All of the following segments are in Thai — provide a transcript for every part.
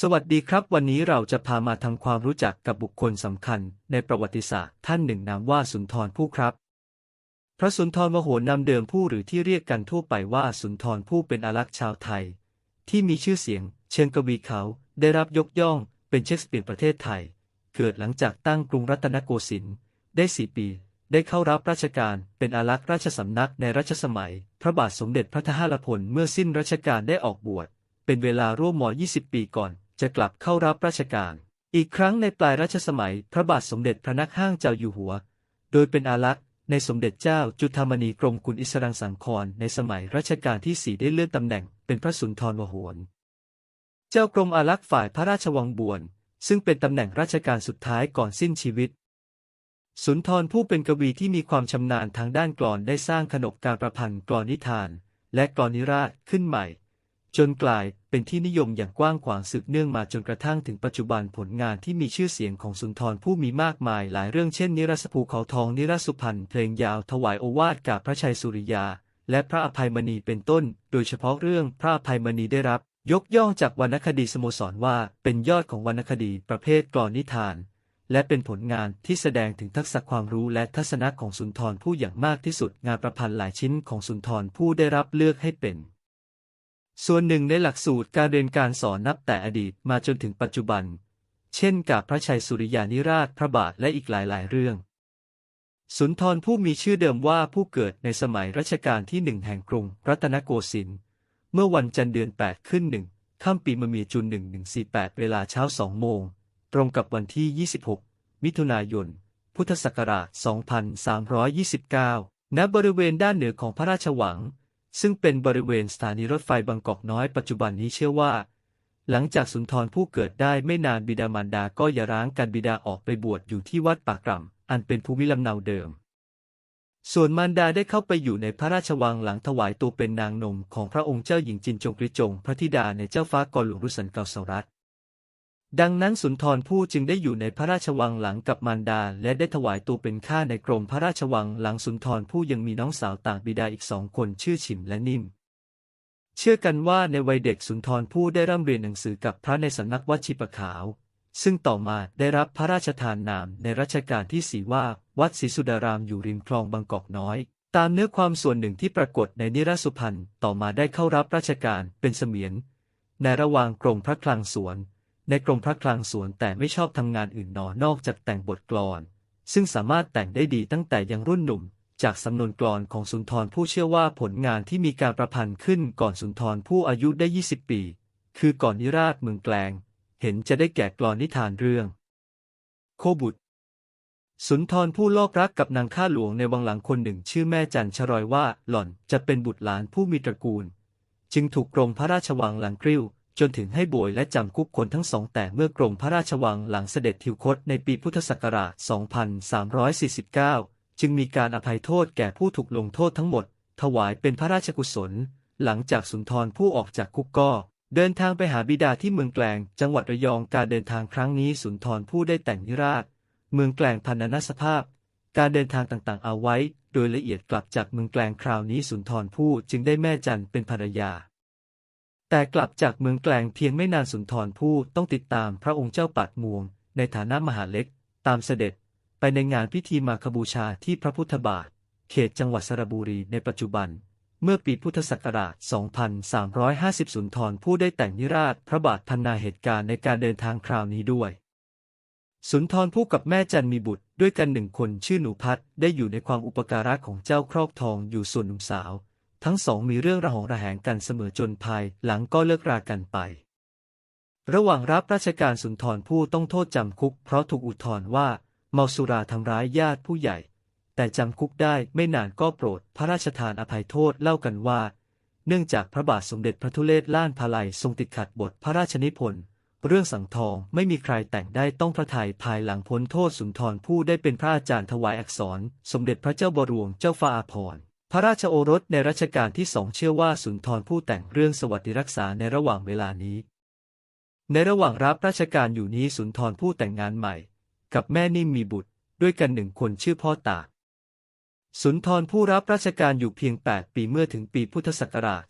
สวัสดีครับ วันนี้เราจะพามาทำความรู้จักกับบุคคลสำคัญ ในประวัติศาสตร์ท่านหนึ่งนามว่าสุนทรภู่ครับ พระสุนทรมโหนำเดิมผู้หรือที่เรียกกันทั่วไปว่าสุนทรภู่เป็นอารักษ์ชาวไทย ที่มีชื่อเสียง เชิงกวีเขา ได้รับยกย่องเป็นเชคสเปียร์ประเทศไทย เกิดหลังจากตั้งกรุงรัตนโกสินทร์ได้สี่ปี ได้เข้ารับราชการเป็นอารักษ์ราชสำนักในรัชสมัย พระบาทสมเด็จพระทหารพลเมื่อสิ้นรัชกาลได้ออกบวชเป็นเวลาร่วมม 20 ปีก่อน จะกลับเข้ารับราชการ อีกครั้งในปลายรัชสมัยพระบาทสมเด็จพระนักห้างเจ้าอยู่หัว โดยเป็นอารักษ์ในสมเด็จเจ้าจุฑามณีกรมกุลอิสรังสังครในสมัยรัชกาลที่สี่ได้เลื่อนตำแหน่งเป็นพระสุนทรวโหนเจ้ากรมอารักษ์ฝ่ายพระราชวังบวน ซึ่งเป็นตำแหน่งราชการสุดท้ายก่อนสิ้นชีวิต สุนทรผู้เป็นกวีที่มีความชำนาญทางด้านกลอนได้สร้างขนบการประพันธ์กลอนนิทาน และกลอนนิราศขึ้นใหม่ จนกลายเป็นที่นิยมอย่างกว้างขวางสืบเนื่องมาจนกระทั่งถึงปัจจุบันผลงานที่มีชื่อเสียงของสุนทรผู้มีมากมายหลายเรื่องเช่นนิรสภูเขาทองนิรสุพรรณเพลงยาวถวายโอวาทกับพระชัยสุริยา และพระอภัยมณีเป็นต้น โดยเฉพาะเรื่องพระอภัยมณีได้รับ ยกย่องจากวรรณคดีสโมสรว่าเป็นยอดของวรรณคดีประเภทกลอนนิทาน และเป็นผลงานที่แสดงถึงทักษะความรู้และทัศนะของสุนทรผู้อย่างมากที่สุด งานประพันธ์หลายชิ้นของสุนทรผู้ได้รับเลือกให้เป็น ส่วนหนึ่งในหลักสูตรการเรียนการสอนนับแต่อดีตมาจนถึงปัจจุบัน เช่นกับพระชัยสุริยานิราชพระบาทและอีกหลายๆ เรื่อง สุนทรผู้มีชื่อเดิมว่าผู้เกิดในสมัยรัชกาลที่หนึ่งแห่งกรุงรัตนโกสินทร์เมื่อวันจันทร์เดือน 8 ขึ้นหนึ่งค่ำปีมะเมียจุน 1148 เวลาเช้าสองโมง ตรงกับวันที่ 26 มิถุนายน พุทธศักราช 2329 ณ บริเวณด้านเหนือของพระราชวัง ซึ่งเป็นบริเวณสถานีรถไฟบางกอกน้อยปัจจุบันนี้เชื่อว่า หลังจากสุนทรผู้เกิดได้ไม่นานบิดามารดาก็อย่าร้างกันบิดาออกไปบวชอยู่ที่วัดปากกร่ำอันเป็นภูมิลำเนาเดิม ส่วนมารดาได้เข้าไปอยู่ในพระราชวังหลังถวายตัวเป็นนางนมของพระองค์เจ้าหญิงจินจงกริจง พระธิดาในเจ้าฟ้ากอหลวงรุสันเกาสรัต ดังนั้นสุนทรผู้จึงได้อยู่ในพระราชวังหลังกับมารดา และได้ถวายตัวเป็นข้าในกรมพระราชวังหลังสุนทรผู้ยังมีน้องสาวต่างบิดาอีกสองคนชื่อฉิมและนิ่ม เชื่อกันว่าในวัยเด็กสุนทรผู้ได้ร่ำเรียนหนังสือกับพระในสำนักวัดชิปะขาว ซึ่งต่อมาได้รับพระราชทานนามในรัชกาลที่สี่ว่า วัดศรีสุดารามอยู่ริมคลองบางกอกน้อยตามเนื้อความส่วนหนึ่งที่ปรากฏในนิรสุพรรณต่อมาได้เข้ารับราชการเป็นเสมียนในระหว่างกรมพระคลังสวน ในกรมพระคลังสวนแต่ไม่ชอบทำงานอื่นนอนอกจากแต่งบทกลอน ซึ่งสามารถแต่งได้ดีตั้งแต่ยังรุ่นหนุ่ม จากสำนวนกลอนของสุนทรผู้เชื่อว่าผลงานที่มีการประพันธ์ขึ้นก่อนสุนทรผู้อายุได้ 20 ปี คือก่อนนิราชเมืองแกลง เห็นจะได้แก่กลอนนิทานเรื่อง โคบุตรสุนทรผู้ลอกรักกับนางข้าหลวงในวังหลังคนหนึ่งชื่อแม่จันชรอยว่าหล่อนจะเป็นบุตรหลานผู้มีตระกูล จึงถูกกรมพระราชวังหลังกริ้ว จนถึงให้บวยและจำคุกคนทั้งสองแต่เมื่อกรมพระราชวังหลังเสด็จทิวคตในปีพุทธศักราช 2349 จึงมีการอภัยโทษแก่ผู้ถูกลงโทษทั้งหมด ถวายเป็นพระราชกุศล หลังจากสุนทรผู้ออกจากคุกก็ เดินทางไปหาบิดาที่เมืองแกลง จังหวัดระยองการเดินทางครั้งนี้สุนทรผู้ได้แต่งนิราช เมืองแกลงพันนสภาพ การเดินทางต่างๆเอาไว้ โดยละเอียดกลับจากเมืองแกลงคราวนี้สุนทรผู้จึงได้แม่จันเป็นภรรยา แต่กลับจากเมืองแกลงเพียงไม่นานสุนทรผู้ต้องติดตามพระองค์เจ้าปัดมวง ในฐานะมหาเล็ก ตามเสด็จ ไปในงานพิธีมาคบูชาที่พระพุทธบาท เขตจังหวัดสระบุรีในปัจจุบัน เมื่อปีพุทธศักราช 2350 สุนทรผู้ได้แต่งนิราชพระบาทพันนาเหตุการณ์ในการเดินทางคราวนี้ด้วย สุนทรผู้กับแม่จันมีบุตรด้วยกันหนึ่งคนชื่อหนูพัดได้อยู่ในความอุปการะของเจ้าครอบทองอยู่ส่วนหนุ่มสาว ทั้งสองมีเรื่องระหองระแหงกันเสมอจนภายหลังก็เลิกรากันไป ระหว่างรับราชการสุนทรผู้ต้องโทษจำคุก เพราะถูกอุทธรณ์ว่าเมาสุราทำร้ายญาติผู้ใหญ่ แต่จำคุกได้ไม่นานก็โปรดพระราชทานอภัยโทษเล่ากันว่า เนื่องจากพระบาทสมเด็จพระทุเรศล้านพาลัยทรงติดขัดบทพระราชนิพนธ์เรื่องสังทองไม่มีใครแต่งได้ต้องพระทัยภายหลังพ้นโทษสุนทรผู้ได้เป็นพระอาจารย์ถวายอักษร สมเด็จพระเจ้าบรวงเจ้าฟ้าอาภรณ์ พระราชโอรสในรัชกาลที่สองเชื่อว่าสุนทรผู้แต่งเรื่องสวัสดิรักษาในระหว่างเวลานี้ ในระหว่างรับราชการอยู่นี้สุนทรผู้แต่งงานใหม่ กับแม่นิ่มมีบุตรด้วยกันหนึ่งคนชื่อพ่อตาก สุนทรผู้รับราชการอยู่เพียง 8 ปีเมื่อถึงปีพุทธศักราช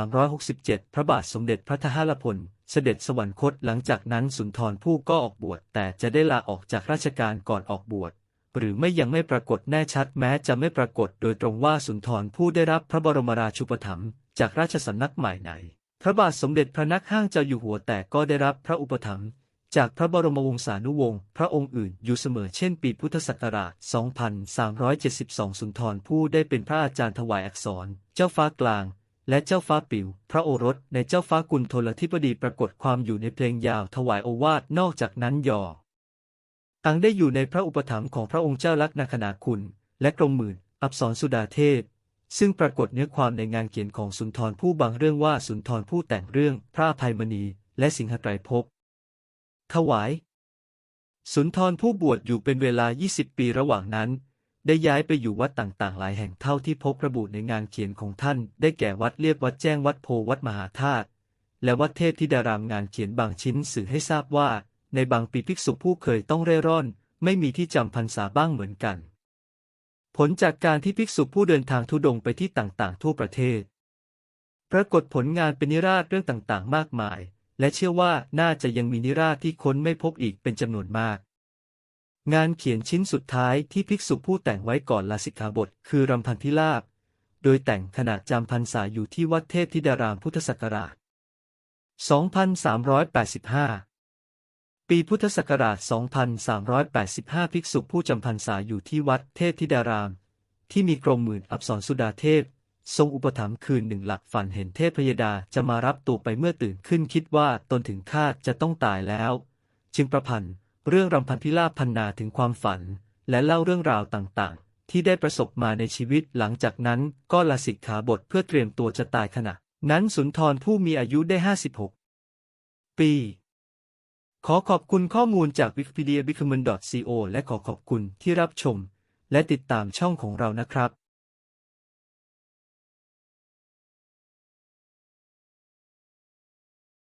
2367 พระบาทสมเด็จพระทหารพล เสด็จสวรรคตหลังจากนั้นสุนทรภู่ก็ออกบวชแต่จะได้ลาออกจากราชการก่อนออกบวช หรือไม่ยังไม่ปรากฏแน่ชัดแม้จะไม่ปรากฏโดยตรงว่าสุนทรภู่ได้รับพระบรมราชูปถัมภ์จากราชสำนักใหม่ไหน พระบาทสมเด็จพระนักห้างเจ้าอยู่หัวแต่ก็ได้รับพระอุปถัมภ์จากพระบรมวงศานุวงศ์พระองค์อื่นอยู่เสมอเช่นปีพุทธศักราช 2372 สุนทรภู่ได้เป็นพระอาจารย์ถวายอักษร เจ้าฟ้ากลาง และเจ้าฟ้าปิ่วพระโอรสในเจ้าฟ้ากุลทลธิบดีปรากฏความอยู่ในเพลงยาวถวายโอวาทนอกจากนั้นย่อ อังได้อยู่ในพระอุปถัมภ์ของพระองค์เจ้าลักษณคณาคุณ และกรมหมื่น อับสรสุดาเทพ ซึ่งปรากฏเนื้อความในงานเขียนของสุนทรภู่บางเรื่องว่าสุนทรภู่แต่งเรื่องพระอภัยมณี และสิงหไตรภพถวาย สุนทรผู้บวชอยู่เป็นเวลา 20 ปีระหว่างนั้น ได้ย้ายไปอยู่วัดต่างๆ หลายแห่งเท่าที่พบระบุในงานเขียนของท่าน ได้แก่วัดเรียบวัดแจ้งวัดโพวัดมหาธาตุและวัดเทพธิดารามงานเขียนบางชิ้นสื่อให้ทราบว่า ในบางปีภิกษุผู้เคยต้องเร่ร่อน ไม่มีที่จำพรรษาบ้างเหมือนกัน ผลจากการที่ภิกษุผู้เดินทางทุดงไปที่ต่างๆ ทั่วประเทศ ปรากฏผลงานเป็นนิราศเรื่องต่างๆ มากมาย และเชื่อว่าน่าจะยังมีนิราศที่ค้นไม่พบอีกเป็นจำนวนมาก งานเขียนชิ้นสุดท้ายที่ภิกษุผู้แต่งไว้ก่อนลาสิกขาบท คือรำพันธิลาบโดยแต่งขณะจำพรรษาอยู่ที่วัดเทพธิดารามพุทธศักราช 2385 ปีพุทธศักราช 2385 ภิกษุผู้จำพรรษาอยู่ที่วัดเทพธิดาราม ที่มีกรมหมื่นอับสรสุดาเทพ ทรงอุปถัมภ์คืนหนึ่งหลักฝันเห็นเทพพยดาจะมารับตัวไปเมื่อตื่นขึ้นคิดว่าตนถึงคาดจะต้องตายแล้ว จึงประพันธ์เรื่องรำพันธิลาพันนาถึงความฝัน และเล่าเรื่องราวต่างๆ ที่ได้ประสบมาในชีวิตหลังจากนั้นก็ลาสิกขาบทเพื่อเตรียมตัวจะตายขณะ นั้นสุนทรผู้มีอายุได้ 56 ปี ขอขอบคุณข้อมูลจาก wikipedia b i c o m e n c o และขอขอบคุณที่รับชม และติดตามช่องของเรานะครับ